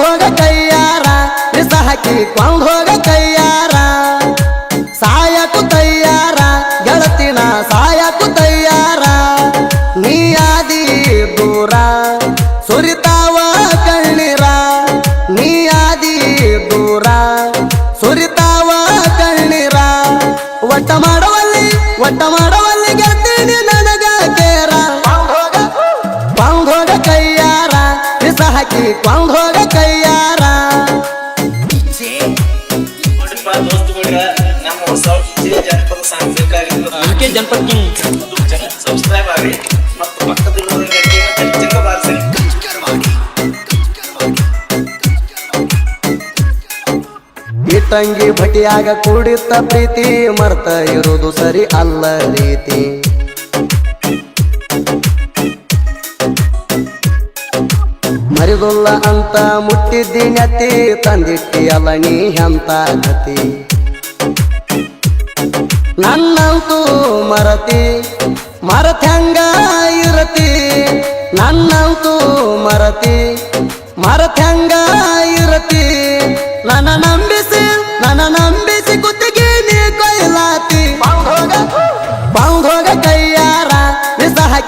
ಹೋಗ ಕೈಯಾರ ವಿಸ ಹಾಕಿ ಕೊಂಡ್ ಹೋಗ ಕೈಯಾರ. ಒಟ್ಟ ಮಾಡವಲ್ಲಿ ಗೆದ್ದೀನಿ ನನಗ ಕೇರ. ಹೋಗ ಕೈಯಾರ ವಿಸ ಹಾಕಿ ಹೋಗ ಕೈಯಾರ. ನಮ್ಮ ಹೊಸ ಜನಪದ ಸಾಂಗ್ ಬೇಕಾಗಿತ್ತು. ಅದಕ್ಕೆ ಜನಪದ ಇಟ್ಟಂಗಿ ಭಟಿಯಾಗ ಕೂಡಿತ್ತ ಪ್ರೀತಿ, ಮರ್ತ ಇರುವುದು ಸರಿ ಅಲ್ಲ ರೀತಿ. ಮರಿದುಲ್ಲ ಅಂತ ಮುಟ್ಟಿದ್ದಿ ನತಿ ತಂದಿಟ್ಟಿ ಅಲ್ಲ ನೀ ಅಂತ ಗತಿ. ನನ್ನಂತೂ ಮರತಿ ಮರತ್ಯಂಗ ಇರತಿ. ನನ್ನಂತೂ ಮರತಿ ಮರತ್ಯಂಗ ಇರತಿ. ನನ್ನ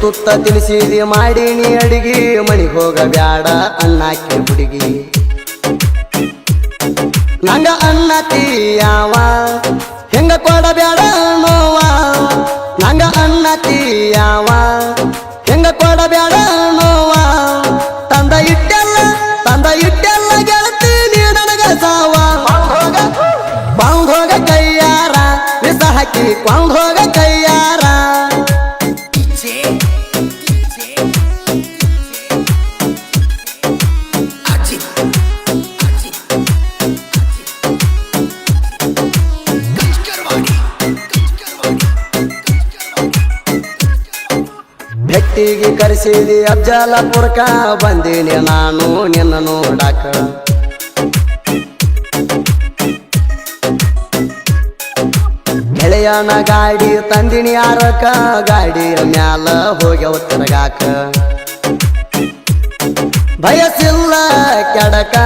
ತುತ್ತ ಮಾಡಿ ನೀ ಅಡಿಗೆ. ಮಣಿ ಹೋಗ ಬ್ಯಾಡ ಅಣ್ಣಾಕಿ ಹುಡುಗಿ. ನಂಗ ಅನ್ನ ತೀಯಾವ, ಹೆಂಗ ಕೊಡಬ್ಯಾಡ ನೋವ ನಂಗ ಅನ್ನ ತೀಯಾವ, ಹೆಂಗ ಕೊಡಬ್ಯಾಡ ನೋವ ತಂದ ಇಟ್ಟೆಲ್ಲ ತಂದ ಇಟ್ಟೆಲ್ಲ ಗೆಳತೀನಿ ನನಗ ಸಾವ. ಹೋಗ ಕೈಯಾರ, ವಿಸ ಹಾಕಿ ಭೆಟ್ಟಿಗೆ ಕರೆಸಿದಿ ಅಫ್ಜಲಪುರಕ ಬಂದೀನಿ ನಾನು ನಿನ್ನ ನೋಡಾಕ. ಗೆಳೆಯನ ಗಾಡಿ ತಂದಿನಿ ಆರಕ ಗಾಡಿ ಮ್ಯಾಲ ಹೋಗ್ಯವ ಅವತ್ತರಗಾಕ ಬಯಸಿಲ್ಲ ಕೆಡಕ.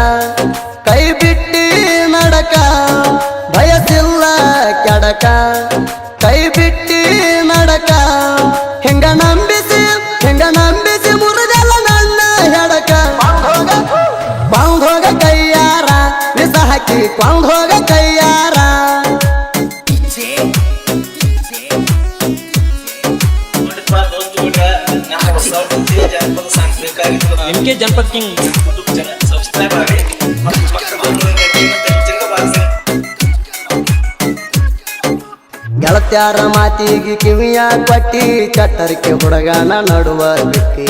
ಜನಪದ ಕಿಂಗ್ ಗೆಳತ್ಯಾರ ಮಾತಿಗೆ ಕಿವಿಯ ಕೊಟ್ಟಿ ಚಟ್ಟರಿಕೆ ಹುಡುಗನ ನಡುವ ಬಿಟ್ಟಿ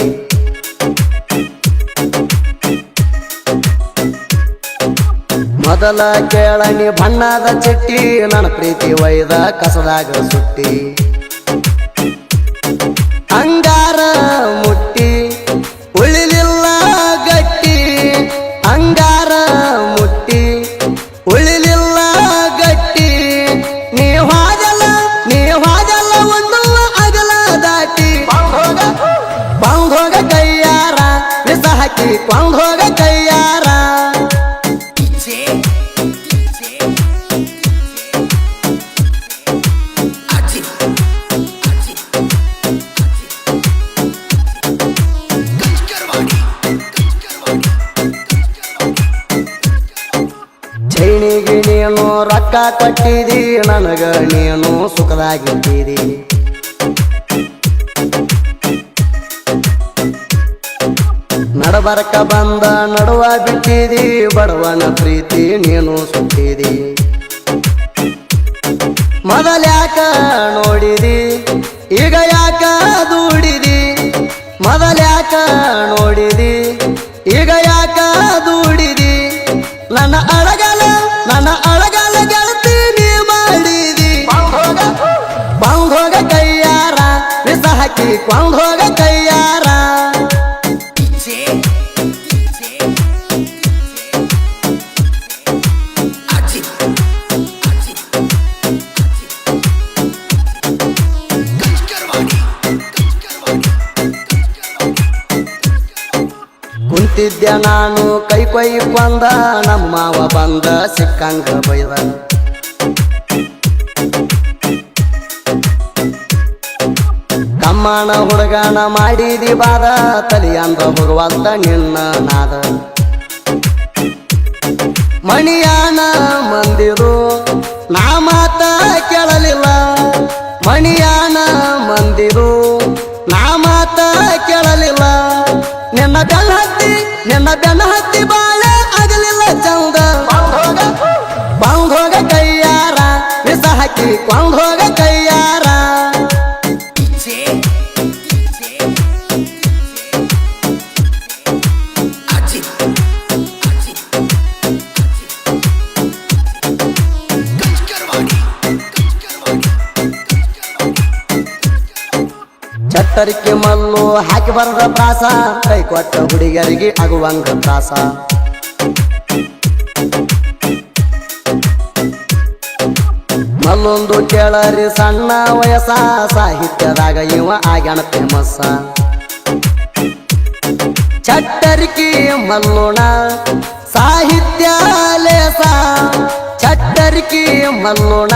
ಮೊದಲ ಕೇಳನಿ ಬಣ್ಣದ ಚಿಟ್ಟಿ, ನನ್ನ ಪ್ರೀತಿ ವೈದ ಕಸದಾಗ ಸುಟ್ಟಿ. ನೀನು ರೊಕ್ಕ ಕೊಟ್ಟಿದಿ, ನನಗ ನೀನು ಸುಖದಾಗಿದ್ದೀರಿ ನಡಬರಕ ಬಂದ ನಡುವ ಬಿಟ್ಟಿದಿ, ಬಡವನ ಪ್ರೀತಿ ನೀನು ಸುಟ್ಟಿದಿ. ಮೊದಲ್ಯಾಕ ನೋಡಿದಿ, ಈಗ ಯಾಕ ದೂಡಿದಿ? ಮೊದಲ್ಯಾಕ ನೋಡಿದಿ, ಈಗ ಯಾಕ ಕುಂತಿದ್ದೆ ನಾನು? ಕೈ ಕೈ ಬಂದ ನಮ್ಮ ಮಾವ ಬಂದ, ಸಿಕ್ಕಂಗ ಬೈದ. ಕಮ್ಮಣ ಹುಡುಗನ ಮಾಡಿದಿ ಬಾದ ತಲಿಯಂದ ಭಗವಂತ ನಿನ್ನ ನಾದ. ಮಣಿಯಾನ ಮಂದಿರು, ನಾ ಮಾತ ಕೇಳಲಿಲ್ಲ. ಮಣಿಯಾನ ಮಂದಿರು, ನಾ ಮಾತ ಕೇಳಲಿಲ್ಲ. ನಿನ್ನ ಹತ್ತಿ ನಿನ್ನ ಬೆನ್ನ ಹತ್ತಿ ಬಾಳೆ ಚಟ್ಟರಿಕೆ ಮಲ್ಲು ಹಾಕಿ ಬರದ ಪ್ರಾಸ. ಕೈ ಕೊಟ್ಟ ಹುಡುಗಿಯರಿಗೆ ಆಗುವಂಗ ಪ್ರಾಸ ಮಲ್ಲೊಂದು ಕೇಳರಿ ಸಣ್ಣ ವಯಸ್ಸ, ಸಾಹಿತ್ಯದಾಗ ಇವ ಆಗ್ಯಾನ ಫೇಮಸ್ಸ ಚಟ್ಟರಿಕೆ ಮಲ್ಲೋಣ, ಸಾಹಿತ್ಯ ಲೇಸ. ಚಟ್ಟರಿಕೆ ಮಲ್ಲೋಣ